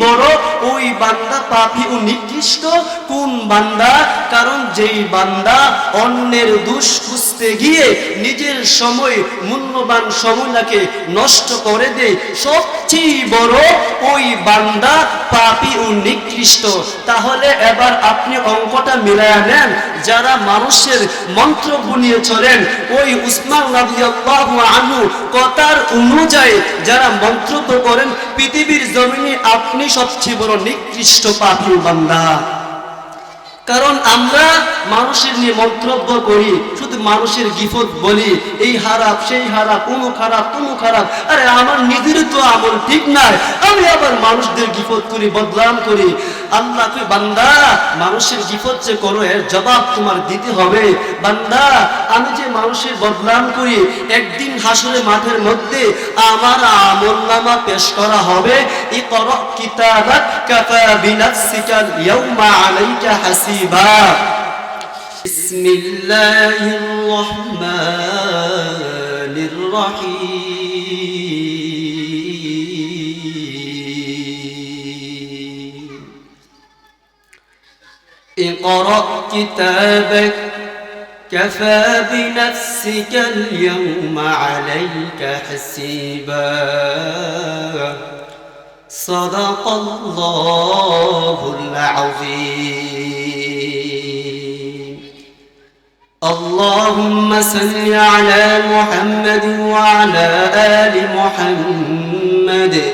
বড় ওই বান্দা পাপি ও নিকৃষ্ট? কোন বান্দা? কারণ যেই বান্দা অন্যের দোষ খুঁজতে গিয়ে নিজের সময়, মূল্যবান সময়টাকে নষ্ট করে দেয়। সবচেয়ে বড় ওই বান্দা পাপি ও নিকৃষ্ট। তাহলে এবার আপনি অঙ্কটা মিলায়া নেন। যারা মানুষের মন্ত্র বুনিয়ে চলেন, ওই উসমান রাদিয়াল্লাহু আনহু কথার অনুযায়ী যারা মন্ত্রপ করেন, পৃথিবীর জমিনে আপনি সবচেয়ে বড় নিকৃষ্ট পাপি বান্দা। কারণ আমরা মানুষের নিয়ে মন্তব্য করি, শুধু মানুষের গিফত বলি, এই হারাপ সেই হারাপ কোনো খারাপ কোনো খারাপ। আরে আমার নিজের তো আমল ঠিক নাই, আমি আবার মানুষদের গিফত করি বদলাম করি। আল্লাহ তুই বান্দা মানুষের গিফত যে করো এর জবাব তোমার দিতে হবে বান্দা আমি যে মানুষের বদলাম করি একদিন হাসরে মাঠের মধ্যে আমার আমল নামা পেশ করা হবে ই কর কিতাবাত কাফা বিনাফসিকাল ইয়াউমা আলাইকা হাসিবা بسم الله الرحمن الرحيم اقرأ كتابك. كفى بنفسك اليوم عليك حسيبا. صدق الله العظيم. اللهم صل على محمد وعلى آل محمد.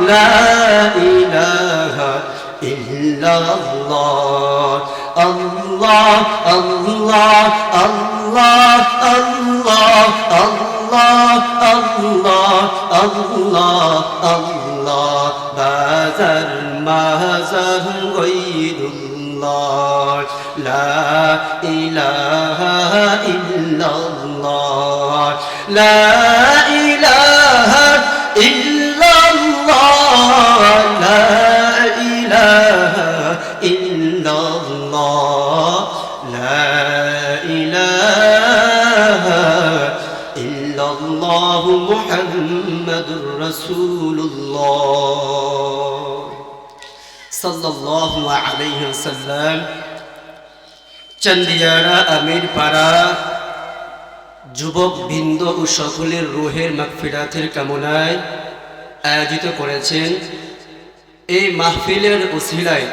لا إله إلا الله الله الله الله الله الله الله الله الله بازر مازر غير الله لا إله إلا الله لا إله মুহাম্মাদুর রাসূলুল্লাহ সাল্লাল্লাহু আলাইহি ওয়াসাল্লাম। চন্দিয়ারা আমির পাড়া যুবক বৃন্দ ও সকলের রোহের মাগফিরাতের কামনায় আয়োজিত করেছেন। এই মাহফিলের ওসিলায়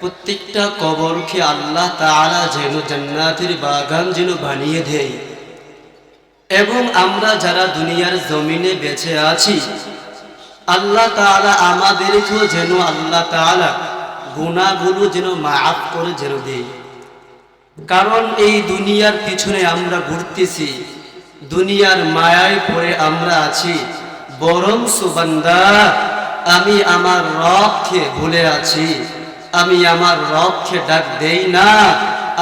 প্রত্যেকটা কবরকে আল্লাহ তাআলা যেন জান্নাতের বাগান যেন বানিয়ে দেয়। এবং আমরা যারা দুনিয়ার জমিনে বেঁচে আছি, আল্লাহ তাআলা আমাদেরকেও যেন আল্লাহ তাআলা গুণাগুলো যেন মাফ করে যেন দেয়। কারণ এই দুনিয়ার পিছনে আমরা ঘুরতেছি, দুনিয়ার মায়ায় পড়ে আমরা আছি। বরং সুবান্দা আমি আমার রবকে ভুলে আছি, আমি আমার রবকে ডাক দেই না,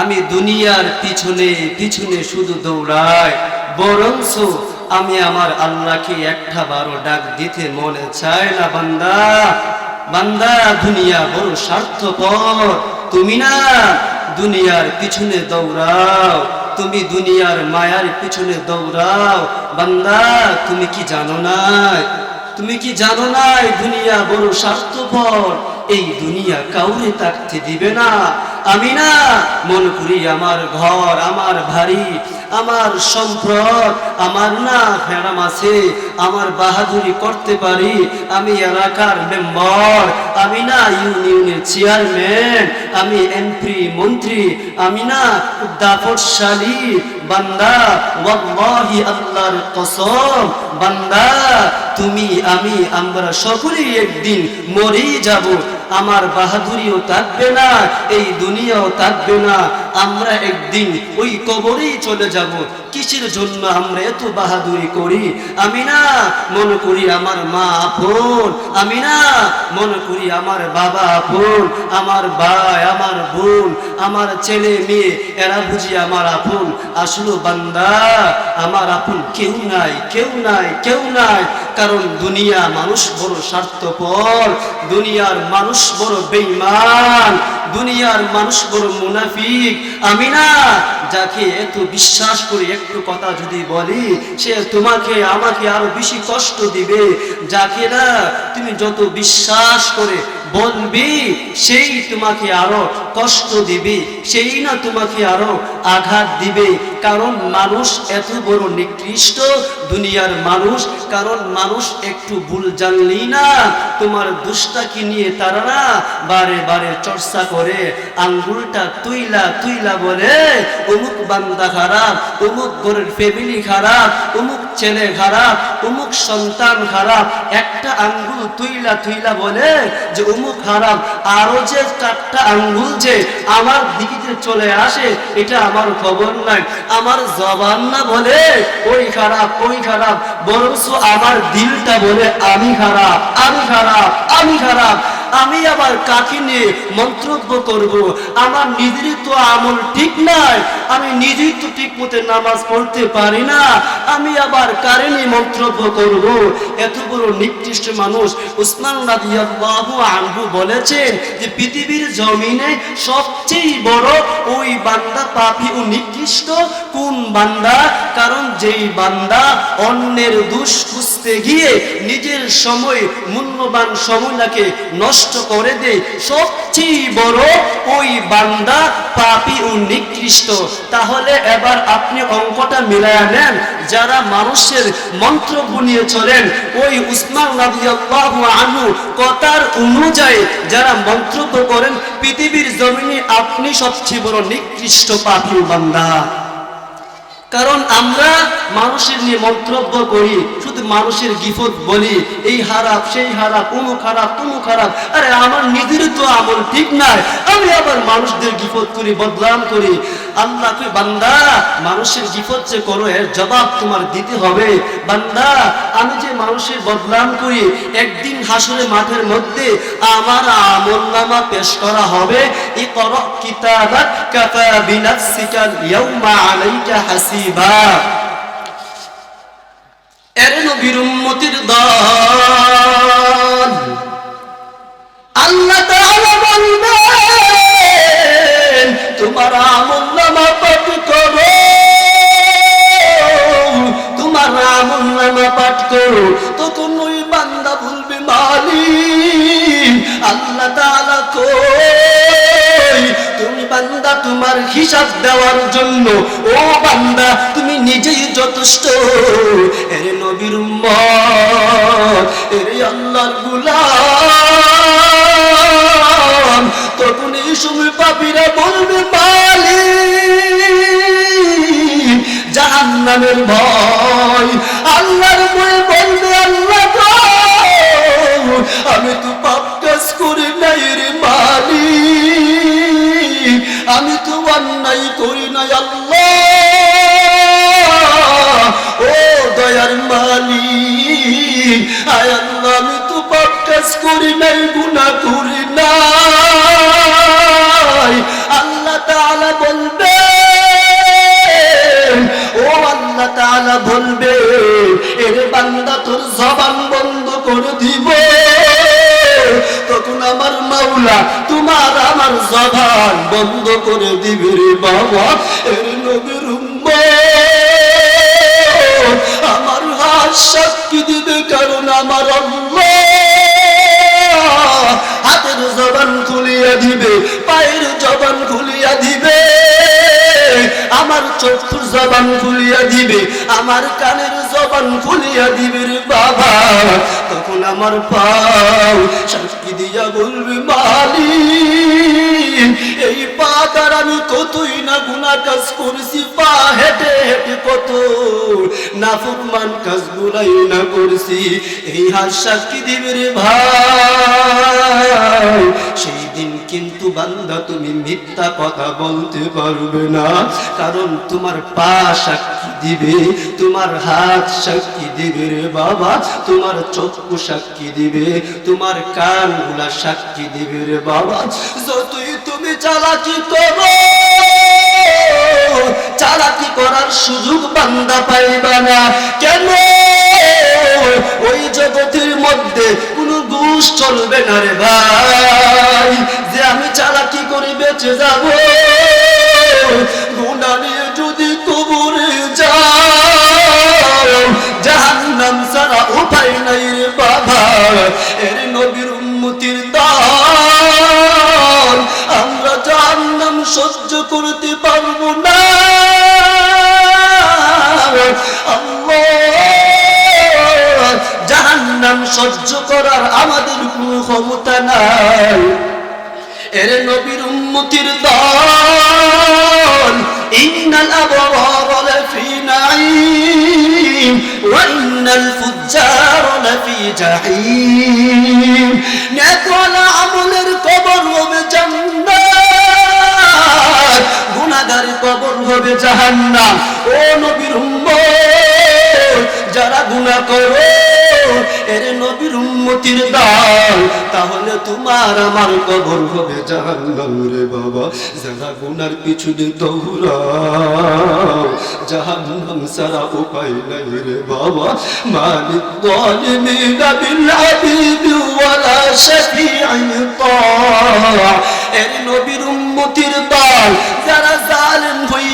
আমি দুনিয়ার পিছনে পিছনে শুধু দৌড়াই। বরং আমি আমার আল্লাহকে একটা বারো ডাক দিতে মনে চায় না, বান্দা। বান্দা, দুনিয়া বড় স্বার্থপর। তুমি না দুনিয়ার পিছনে দৌড়াও, তুমি দুনিয়ার মায়ার পিছনে দৌড়াও। বান্দা, তুমি কি জানো না তুমি কি জানো না দুনিয়া বড় স্বার্থপর? এই দুনিয়া কাউরে থাকতে দিবে না। আমি না মনে করি আমার ঘর, আমার বাড়ি, আমার সম্পদ, আমার না ফেরাম আছে, আমার বাহাদুরি করতে পারি, আমি এলাকার মেম্বার, আমি না ইউনিয়নের চেয়ারম্যান, আমি এমপি, মন্ত্রী, আমি না দাপটশালী বান্দা, ওয়াল্লাহি আল্লাহর কসম, বান্দা, তুমি, আমি, আমরা সকলেই একদিন মরেই যাব। আমার বাহাদুরিও থাকবে না, এই দুনিয়াও থাকবে না। আমরা একদিন ওই কবরেই চলে যাব। কিসের জন্য আমরা এত বাহাদুরি করি? আমি না মনে করি আমার মা আপন। আমি না মনে করি আমার বাবা আপন। আমার ভাই, আমার বোন, আমার ছেলে মেয়ে, এরা বুঝি আমার আপন। আসলো বান্দা, আমার আপন কেউ নাই কেউ নাই কেউ নাই। কারণ দুনিয়া মানুষ বড় স্বার্থপর। দুনিয়ার মানুষ বড় বেঈমান, দুনিয়ার মানুষ বড় মুনাফিক। আমি না, যাকে এত বিশ্বাস করি একটু কথা যদি বলি, সে তোমাকে, আমাকে আরও বেশি কষ্ট দিবে। যাকে না, তুমি যত বিশ্বাস করে বলবি সেই তোমাকে আরও কষ্ট দিবে, সেই না তোমাকে আরও আঘাত দিবে। কারণ মানুষ এত বড় নিকৃষ্ট, দুনিয়ার মানুষ, কারণ মানুষ একটু ভুল জানলি না তোমার দুষ্টাকে নিয়ে তারা না বারে বারে চর্চা করে, আঙ্গুলটা তুইলা তুইলা বলে, অমুক বান্দা খারাপ, অমুক ঘরের ফ্যামিলি খারাপ, অমুক ছেলে খারাপ অমুক সন্তান খারাপ একটা আঙ্গুল তুইলা তুইলা বলে যে অমুক খারাপ আরও যে চারটা আঙ্গুল যে আমার দিকে চলে আসে, এটা আমার খবর নাই। আমার জবান না বলে, ওই খারাপ ওই খারাপ বরঞ্চ আমার দিলটা বলে, আমি খারাপ আমি খারাপ আমি খারাপ আমি আবার কাকে নিয়ে মন্তব্য করব? আমার নিজেরই তো আমল ঠিক নাই। আমি নিজেই তো ঠিক মতো নামাজ পড়তে পারি না। আমি আবার কারে নিয়ে মন্তব্য করব? এত বড় নিকৃষ্ট মানুষ উসমান রাদিয়াল্লাহু আনহু বলেছেন যে, পৃথিবীর জমিনে সবচেয়ে বড় ওই বান্দা পাপী ও নিকৃষ্ট কোন বান্দা? কারণ যেই বান্দা অন্যের দোষ খুঁজতে গিয়ে নিজের সময়, মূল্যবান সময়টাকে নষ্ট করে দেয়। সবচেয়ে বড় ওই বান্দা পাপী ও নিকৃষ্ট। তাহলে এবার আপনি অঙ্কটা মিলায়া নেন। যারা মানুষের মন্ত্র বুনিয়ে চলেন, ওই উসমান রাদিয়াল্লাহু আনহু কথার অনুযায়ী যারা মন্ত্রব্য করেন, পৃথিবীর জমিনে আপনি সবচেয়ে বড় নিকৃষ্ট পাপী বান্দা। কারণ আমরা মানুষের নিয়ে মন্তব্য করি, শুধু মানুষের গিফত বলি, এই হারাপ সেই হারাপ উমুক খারাপ তুমু খারাপ। আরে আমার নিজের তো আমল ঠিক নাই, আমি আবার মানুষদের গিফত করি বদলাম করি। আল্লাহ কই, বান্দা, মানুষের গিফত যে করো, এর জবাব তোমার দিতে হবে। বান্দা, আমি যে মানুষের বদলাম করি, একদিন হাসরে মাঠের মধ্যে আমার আমল নামা পেশ করা হবে। ই কর কিতাবাত কাফা বিনাফসিকা ইয়াউমা আলাইকা হাসিবা এর নবীর উম্মতির দল। আল্লাহ তোমার আমল নামা পাঠ করো। তোমার আমল নামা পাঠ করো। তখন ওই বান্দা বলবে, মালিক, আল্লাহ তাআলা কই? তুমি বান্দা তোমার হিসাব দেওয়ার জন্য, ও বান্দা নিজেই যথেষ্ট। এর নবীর এর আল্লাহর গুলাম। তখন এই সময় পাপিরা বলবে পালি জাহান্নামের ভয়। গুনাহ করি আল্লাহ বলবে ও আল্লাহ বলবে এর বান্দা তোর জবান বন্ধ করে দিব। তখন আমার মাওলা তোমার আমার জবান বন্ধ করে দিবে রে বাবা, এর নবীর আমার হাত সাক্ষী দিবে কারণ আমার আল্লাহ হাতের জবান খুলিয়া দিবে, পায়ের জবান খুলিয়া দিবে, আমার চক্ষুর জবান খুলিয়া দিবে, আমার কানের জবান খুলিয়া দিবে রে বাবা। তখন আমার পাও সাক্ষী দিয়া বলবে, মালিক এই পাতার আমি কতই না গুনা কাজ করছি, পা হেঁটে হেঁটে কত নাফরমান কাজ গুলাই না করছি। এই হাত সাক্ষী দিবে রে ভাই, সেই দিন কিন্তু বান্দা, তুমি মিথ্যা কথা বলতে পারবে না। কারণ তোমার পা সাক্ষী দিবে, তোমার হাত সাক্ষী দিবে রে বাবা, তোমার চক্ষু সাক্ষী দিবে, তোমার কানগুলা সাক্ষী দিবে রে বাবা। যতই তুমি চালাকি করো, চালাকি করার সুযোগ বান্দা পাইবা না। কেন? ওই জগতের মধ্যে ঘুষ চলবে না রে ভাই। যে আমি চালাকি করে বেঁচে যাব, গুণা নিয়ে যদি কবরে যাও, জাহান্নাম ছাড়া উপায় নাই রে বাবা। এর নবীর উন্মতির দান আমরা জাহান্নাম সহ্য করতে পারব না। নাই। এর নবীর উম্মতির দল ইন্নাল আবরার লাফি নাঈম ওয়া ইন্নাল ফুজ্জার জাহিম আমলের কবর হবে জান্নাত, গুনাহগার কবর হবে জাহান্নাম। ও নবীর উম্মত, যারা গুনাহ করো এর নবীর উম্মতির দাল। তাহলে তোমার আমার কবর হবে জাহান্নাম রে বাবা। যারা গুনার পিছনে দৌড়াও, জাহান্নাম সারা উপায় নাই রে বাবা। মালিক এর নবীর উম্মতির দল, যারা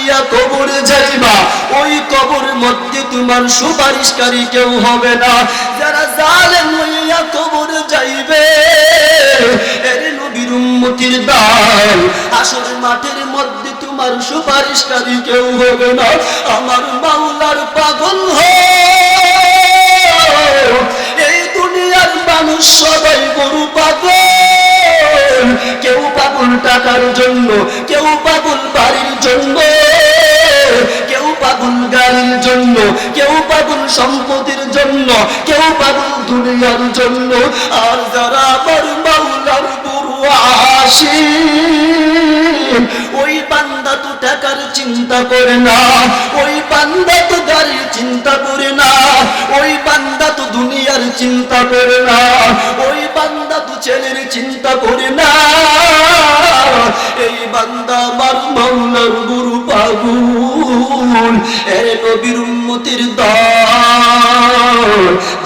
হইয়া কবরে যাইবা, ওই কবরের মধ্যে তোমার সুপারিশকারী কেউ হবে না। যারা জালেম হইয়া কবরে যাইবে নবীর উম্মতির দল। আসলে মধ্যে তোমার সুপারিশকারী কেউ হবে না। আমার মাওলার পাগল এই দুনিয়ার মানুষ সবাই গরু পাগল। কেউ পাগল টাকার জন্য, কেউ পাগল বাড়ির জন্য আসি ওই বান্দা তো টাকার চিন্তা করে না, ওই বান্দা তো গাড়ির চিন্তা করে না, ওই বান্দা তো দুনিয়ার চিন্তা করে না, ওই বান্দা তো ছেলের চিন্তা করে না। এই বান্দা আমার মাওলার গুরু পাগুল, এ নবীর উম্মতির দল।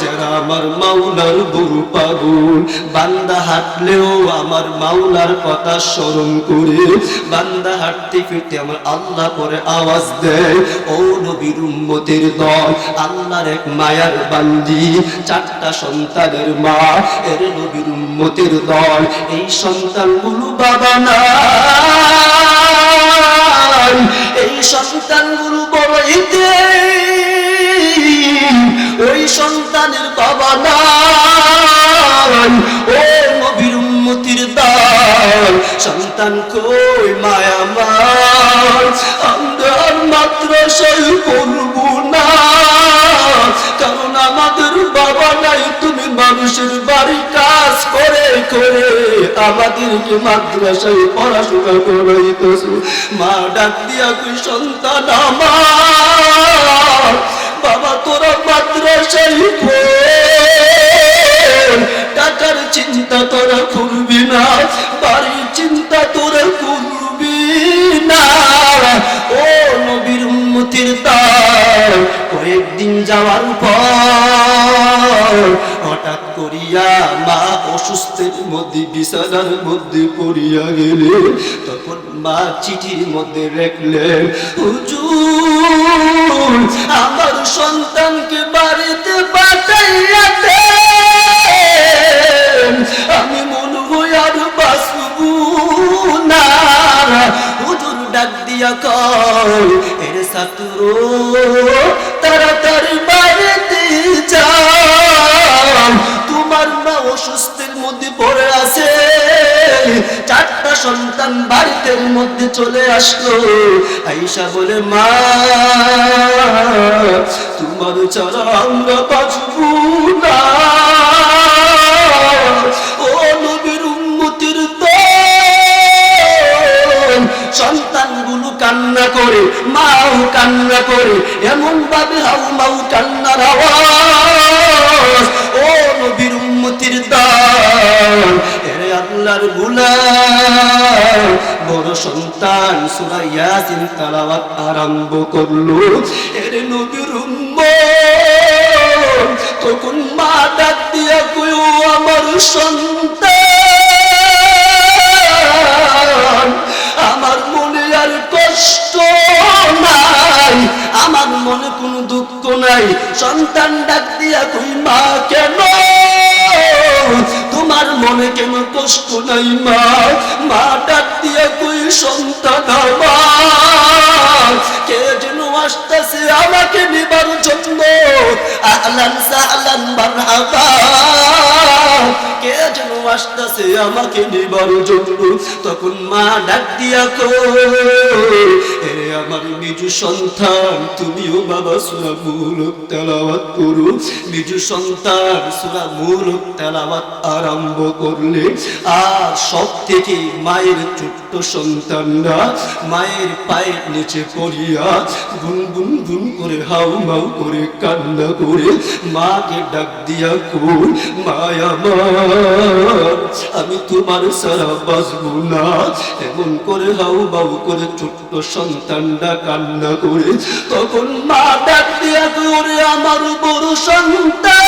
যারা আমার মাওলার গুরু পাগুল, বান্দা হাঁটলেও আমার মাওলার কথা স্মরণ করে, বান্দা হাঁটতে ফিরতে আমার আল্লাহ করে আওয়াজ দেয়, ও নবীর উম্মতির দল, আল্লাহর এক মায়ার বান্দি, চারটা সন্তানের মা, এর নবীর উম্মতির দল, এই সন্তানগুলো বাবা না। এই সন্তানগুলো বড় ইতে ওই সন্তানের বাবা নাই, ও নবীর উম্মতির দাল, সন্তান কই মায়া মার আমরা আর মাদ্রাসায় পড়ব না, কারণ আমাদের বাবা নাই, তুমি মানুষের বাড়ি করে করে মাদ্রাসায় পড়াশোনা করাইতেছ। মা ডাক দিয়া তুই সন্তান আমার, বাবা তোরা মাদ্রাসায় টাকার চিন্তা তোরা করবি না, বাড়ির চিন্তা তোরা করবি না। ও নবীর উন্মতির তার, কয়েকদিন যাওয়ার পর হইয়া মা অসুস্থের মধ্যে বিছানার মধ্যে পড়িয়া গেলে, তখন মা চিঠির মধ্যে রাখলেন হুজুর, আমার সন্তানকে বাড়িতে পাঠাইয়া আমি মনে হই আর বাঁচব না। হুজুর ডাক দিয়া কয়, এর সাতুর সন্তান বাড়িতে মধ্যে চলে আসলো। আইসা বলে, মা, তোমার আমরা বাঁচব না। ও নবীর উন্মতির সন্তানগুলো কান্না করে, মাও কান্না করে এমন ভাবে হাউ মাউ কান্নার আওয়াজ আল্লাহর গুলাম। বড় সন্তান সূরা ইয়াসিন তেলাওয়াত আরম্ভ করল। এরে উম্মত। তখন মা ডাক দিয়া কইও, আমার সন্তান, আমার মনে আর কষ্ট নাই। আমার মনে কোনো দুঃখ নাই। সন্তান ডাক দিয়া কই, মা, কেন? তোমার মনে কেন কষ্ট নাই মা? মা ডাক দিয়ে তুই সন্তান আমার? কে যেন আসতেছে আমাকে নিবার আসতেছে আমাকে নিবার জন্য তখন মা ডাক দিয়া কো আমার নিজু সন্তান, তুমিও বাবা সুরা মূলক তেলাওয়াত করো। নিজু সন্তান সুরা মূলক তেলাওয়াত আরম্ভ করলে, আর সব থেকে মায়ের ছোট্ট সন্তানরা মায়ের পায়ের নিচে পড়িয়া গুন গুন করে হাউ মাউ করে কান্না করে মাকে ডাক দিয়া কই, মায়া আমি তোমার সারা বাঁচবো না। এমন করে হাউ বাউ করে ছোট্ট সন্তানরা কান্না করে, তখন মা ডাক দিয়া করে আমার বড় সন্তান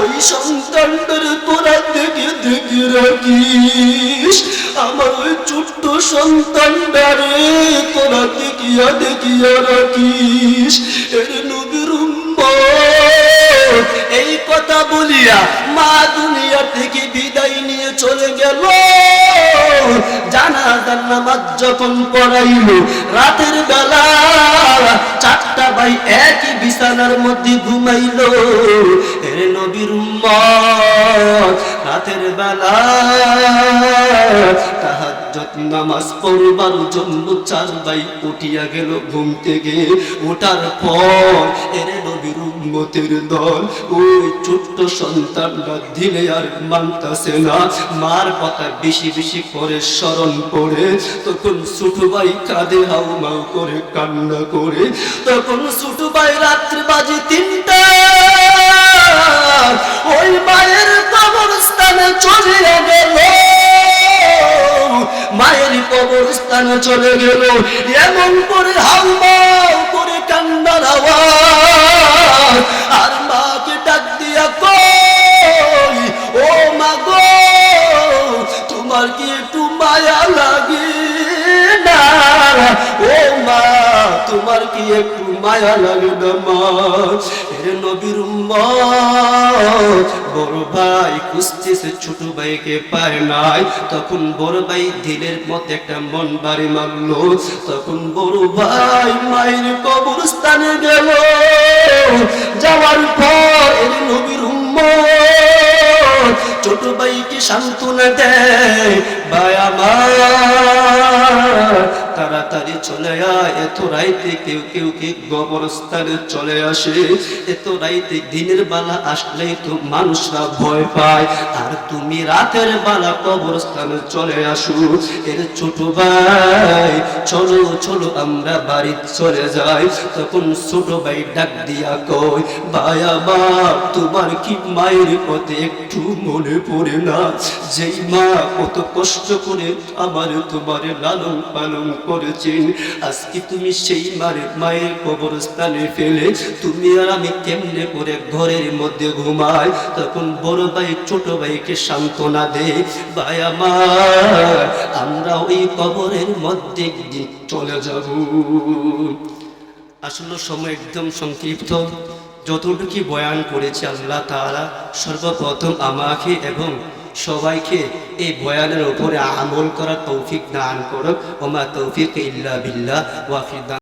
ওই সন্তানটার তোরা দেখে দেখে রাখিস। আমার ওই ছোট্ট সন্তানটারে তোরা দেখিয়া দেখিয়া রাখিস। এর নবীর এই কথা বলিয়া মা দুনিয়া থেকে বিদায় নিয়ে চলে গেল। জানাজার নামাজ যখন পড়াইল, রাতের বেলা চারটা ভাই একই বিছানার মধ্যে ঘুমাইল। নবীর রাতের বেলা নামাজ পড়বার জন্য চার উঠিয়া গেল ঘুম থেকে। ওঠার পর এর নবীর দল, ওই ছোট্ট সন্তানরা দিলে আর মানতাছে না। মার কথা বেশি বেশি করে স্মরণ করে, তখন ছোট ভাই কাঁদে, হাউ মাউ করে কান্না করে। তখন ছোট ভাই রাত্রি বাজে তিনটা ওই মায়ের কবরস্থানে চলে গেল। মায়ের কবরস্থানে চলে গেল। এমন করে হাউমাউ করে কান্দার আওয়াজ। তোমার কি একটু মায়া লাগে না মা এর নবীর বড় ভাই খুঁজতেছে, ছোট ভাইকে পায় নাই। তখন বড় ভাই দিলের মধ্যে একটা মন বাড়ি মারলো। তখন বড় ভাই মায়ের কবরস্থানে গেল। যাওয়ার পর এর নবীর ছোট ভাইকে সান্ত্বনা দেয়, ভাই আমার তাড়াতাড়ি চলে আয়, এত রাইতে কেউ কেউ কি গোবরস্থানে চলে আসে। এত রাইতে দিনের বেলা আসলেই তো মানুষরা ভয় পায়। আর তুমি রাতের বেলা কবরস্থানে চলে আসো। এর ছোট ভাই, চলো চলো আমরা বাড়ি চলে যাই। তখন ছোট ভাই ডাক দিয়া কয়, ভাই আমার, তোমার কি মায়ের পথে একটু মনে পড়ে না? যেই মা কত কষ্ট করে আমার তোমার লালন পালন করেছেন। আজকে তুমি সেই মারে মায়ের কবরস্থানে ফেলে তুমি আর আমি কেমনে করে ঘরের মধ্যে ঘুমাই? তখন বড় ভাই, ছোট ভাইকে সান্ত্বনা দে। ভাই আমার, আমরা ওই কবরের মধ্যে চলে যাব। আসলে সময় একদম সংক্ষিপ্ত। যতটুকু বয়ান করেছে আল্লাহ তারা সর্বপ্রথম আমাকে এবং সবাইকে এই বয়ানের উপরে আমল করার তৌফিক দান করো ওমা তৌফিক ইল্লা বিল্লাহ ওয়াফিদা